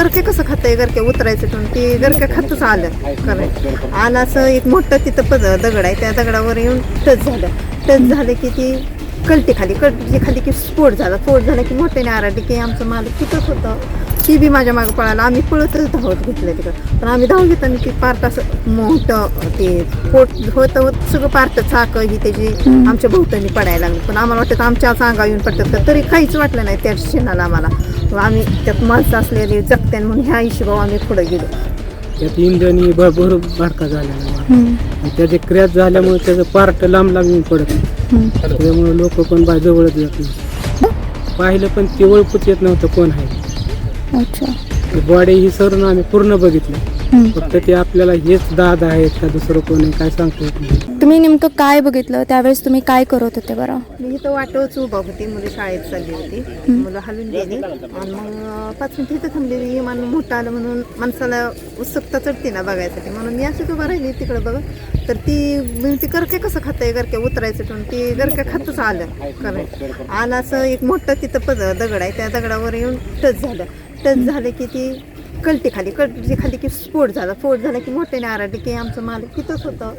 खातं गरके उतरायचं ठेवून ते गरके खातच आलं खरं आलं असं एक मोठं तिथं पद दगड आहे. त्या दगडावर येऊन टच झालं. टच झालं की ती कलटी खाली. कलटी खाली की स्फोट झाला. स्फोट झाला की मोठ्याने आराडली की आमचं मालक तिथंच होतं. ती बी माझ्या मागं पळाला. आम्ही पळतच धावत घेतलं तिकडं. पण आम्ही धाव घेताना ती पार्ट असं मोठं ते पोट होतं होत सगळं पार्ट चाक ही त्याची आमच्या भोवतानी पडायला लागली. पण आम्हाला वाटतं आमच्या अंगावर येऊन पडतात का तरी काहीच वाटलं नाही त्या क्षणाला आम्हाला. मग आम्ही त्यात माणसं असलेली जगत्यान म्हणून ह्या हिशोबावर आम्ही पुढे गेलो. त्यात इंधनी भरपूर भडका झालेला आणि त्याचे क्रॅच झाल्यामुळे त्याचं पार्ट लांब लांब येऊन पडत त्यामुळे लोक पण बाय जवळच जात नाही. पाहिलं पण ते ओळखूच येत नव्हतं कोण आहे. अच्छा. बॉडी ही सरून आम्ही पूर्ण बघितली. फक्त ते आपल्याला हेच दादा आहेत का दुसरं कोण आहे काय सांगता तुम्ही नेमकं काय बघितलं? त्यावेळेस तुम्ही काय करत होते बरं? मी इथं वाटवच उभा होती मुलं शाळेत चालली होती. मुलं हलून गेली. आणि मग पाच मिनिटं इथं थांबलेली विमान मोठं आलं म्हणून माणसाला उत्सुकता चढते ना बघायसाठी. म्हणून मी अशीच उभा राहिली तिकडे बघ. तर ती मी ती करके कसं खातंय? गरक्या उतरायचं ठेवून. ती गरक्या खातच आलं. खरं आलं असं एक मोठं तिथं पद दगड आहे. त्या दगडावर येऊन टच झालं. टच झालं की ती कलटी खाली कलटी खाली की स्फोट झाला स्फोट झाला की मोठ्याने आराडली की आमचं मालक तिथंच होतं.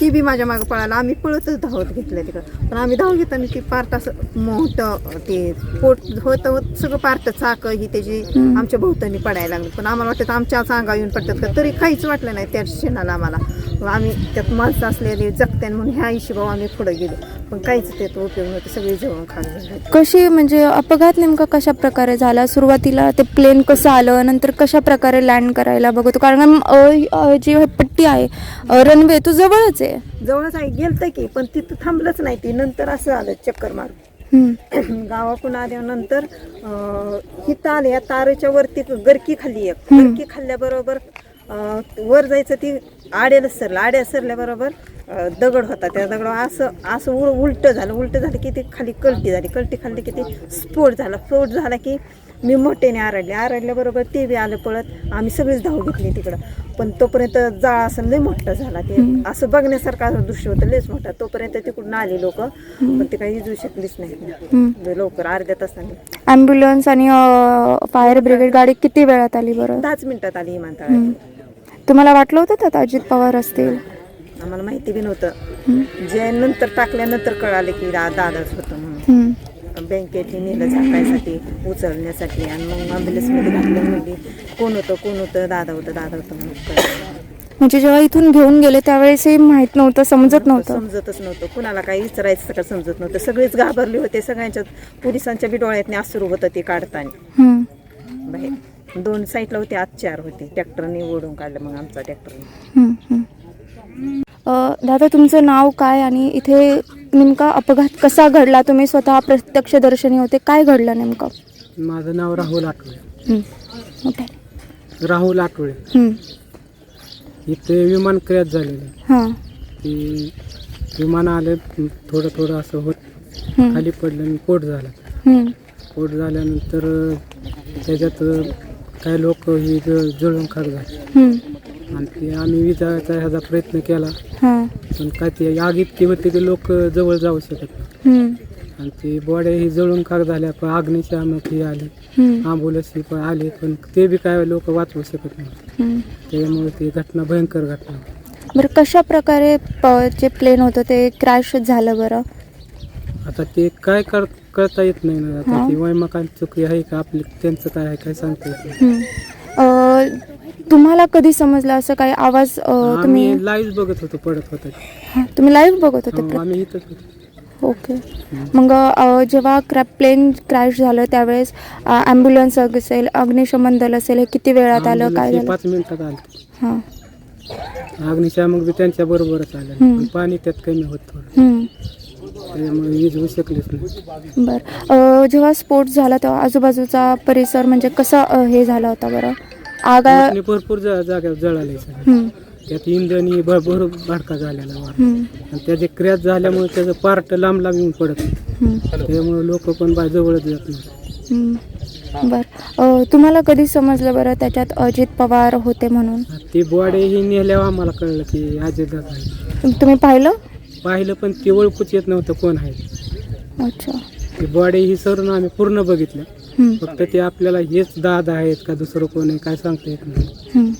ती बी माझ्या मागं पळाला आम्ही पळतच धावत घेतलं तिकडं पण आम्ही धाव घेताना ती पार्ट असं मोठं ते पोट होतं होत सगळं पार्ट चाक ही त्याची आमच्या भोवतानी पडायला लागली. पण आम्हाला वाटतं आमच्या अंगावर येऊन पडतात का? तरी काहीच वाटलं नाही त्या क्षणाला आम्हाला. मग आम्ही त्यात माणसं असलेली जगत्यान म्हणून ह्या हिशोबावर आम्ही पुढे गेलो. पण काहीच त्यात उपयोग नव्हते. सगळे जवळ खाली झाले. कशी म्हणजे अपघात नेमका कशा प्रकारे झाला? सुरुवातीला ते प्लेन कसं आलं? नंतर कशा प्रकारे लँड करायला बघतो? कारण जी पट्टी आहे रनवे तो जवळच आहे. जवळच आहे गेलतं की पण तिथं थांबलंच नाही ती. नंतर असं आलं चक्कर मार हम्म. गावाकडून आल्यानंतर हिथं आले या तारेच्या वरती गरकी खाल्ली एक. गरकी खाल्ल्याबरोबर वर जायचं ती आड्यालाच सरलं. आड्या सरल्याबरोबर दगड होता. त्या दगडावर असं असं उल उलटं झालं. उलटं झालं की ते खाली कलटी झाली. कलटी खाल्ली की ते स्फोट झाला. स्फोट झाला की मी मोठ्याने आरडले. आरडल्याबरोबर ते बी आलं पळत. आम्ही सगळीच धाव घेतली तिकडं. पण तोपर्यंत जाळ असं लय मोठं झाला. ते असं बघण्यासारखं असं दृश्य होतं. लयच मोठं. तोपर्यंत तिकडून आले लोक. पण ते काही विजू शकलीच नाही लवकर अर्ध्या तासाने ॲम्ब्युलन्स आणि फायर ब्रिगेड गाडी किती वेळात आली बरं? दहाच मिनिटात आली विमानतळात तुम्हाला वाटलं होतं त्यात अजित पवार असतील? आम्हाला माहिती बी नव्हतं. जे नंतर टाकल्यानंतर कळालं की दा दादाच होतं म्हणून. बँकेतली नेलं झाकायसाठी उचलण्यासाठी आणि मग ॲम्ब्युलन्समध्ये घातलं कोण होतं कोण होतं दादा होतं दादा होतं म्हणून कळलं. म्हणजे जेव्हा इथून घेऊन गेले त्यावेळेसही माहीत नव्हतं समजत नव्हतं समजतच नव्हतं. कुणाला काही विचारायचं का समजत नव्हतं. सगळेच घाबरले होते सगळ्यांच्या पोलिसांच्या बी डोळ्यातनी अश्रू होतं ते काढताना. हम्म. दोन साईडला होते आज चार होते ट्रॅक्टरने ओढून काढलं मग आमचा ट्रॅक्टरने हम्म, हम्म. अ, दादा तुमचं नाव काय आणि इथे नेमका अपघात कसा घडला तुम्ही स्वतः प्रत्यक्षदर्शनी होते काय घडलं नेमकं माझं नाव राहुल आठवळे. मोठं. राहुल आठवळे हम्म. इथे विमान क्रॅच झालेलं हां ते विमान आलं थोडं थोडं असं होत. खाली पडलं आणि पोट झालं. पोट झाल्यानंतर त्याच्यात काही लोक ही ज- जळून खाक झाले हम्म. आणि ते आम्ही विजाचा ह्याचा प्रयत्न केला हां पण काय ते आग इतकी होती की लोक जवळ जाऊ शकत नाही. हम्म. आणि ती बॉड्या ही जळून खाक झाल्या पण अग्निशामक ही आली हम्म. ही पण आली पण ते बी काय लोक वाचवू शकत नाही हम्म. त्याच्यामुळे ती घटना भयंकर घटना बरं कशा प्रकारे प- जे प्लेन होतं ते क्रॅश झालं बरं आता ते काय कर कळता येत नाही ना आता हा. ती वैमाकांची चुकी आहे का आपली? त्यांचं काय आहे काय सांगता येत नाही. हम्म. अ, तुम्हाला कधी समजलं असं काही आवाज अ, तुम्ही आम्ही लाईव्ह बघत होतो पडत होता. हां, तुम्ही लाईव्ह बघत होते हो, आम्ही इथंच होतो. ओके. मग अ, जेव्हा क्रॅ प्लेन क्रॅश झालं त्यावेळेस ॲम्ब्युलन्स असेल अग्निशमन दल असेल हे किती वेळात आलं काय झालं? पाच मिनिटात आलं. हां. अग्निशामक बी त्यांच्या बरोबरच आलं. हम्म. पण पाणी त्यात कमी होत थोडं. हम्म. त्याच्यामुळे वीज होऊ शकलीच नाही. बरं. अ, जेव्हा स्फोट झाला तेव्हा आजूबाजूचा परिसर म्हणजे कसा अ, हे झाला होता बरं? आगा आणि भरपूर जा- जागा जळाले सगळे त्यात इंधन ही भरपूर भडका झालेला वार आणि त्याचे क्रॅच झाल्यामुळे त्याचं पार्ट लांब लांब येऊन पडत त्यामुळे लोक पण बाय जवळच जात नाही. बरं. अ, तुम्हाला कधी समजलं बरं त्याच्यात अजित पवार होते म्हणून? ती बॉडी ही नेल्यावर आम्हाला कळलं की अजित दादा तुम्ही पाहिलं? पाहिलं पण ते ओळखूच येत नव्हतं कोण आहे. अच्छा. ती बॉडी ही सरून आम्ही पूर्ण बघितलं. हम्म, फक्त ते आपल्याला हेच दादा आहेत का दुसरं कोण आहे काय सांगता येत नाही. हम्म.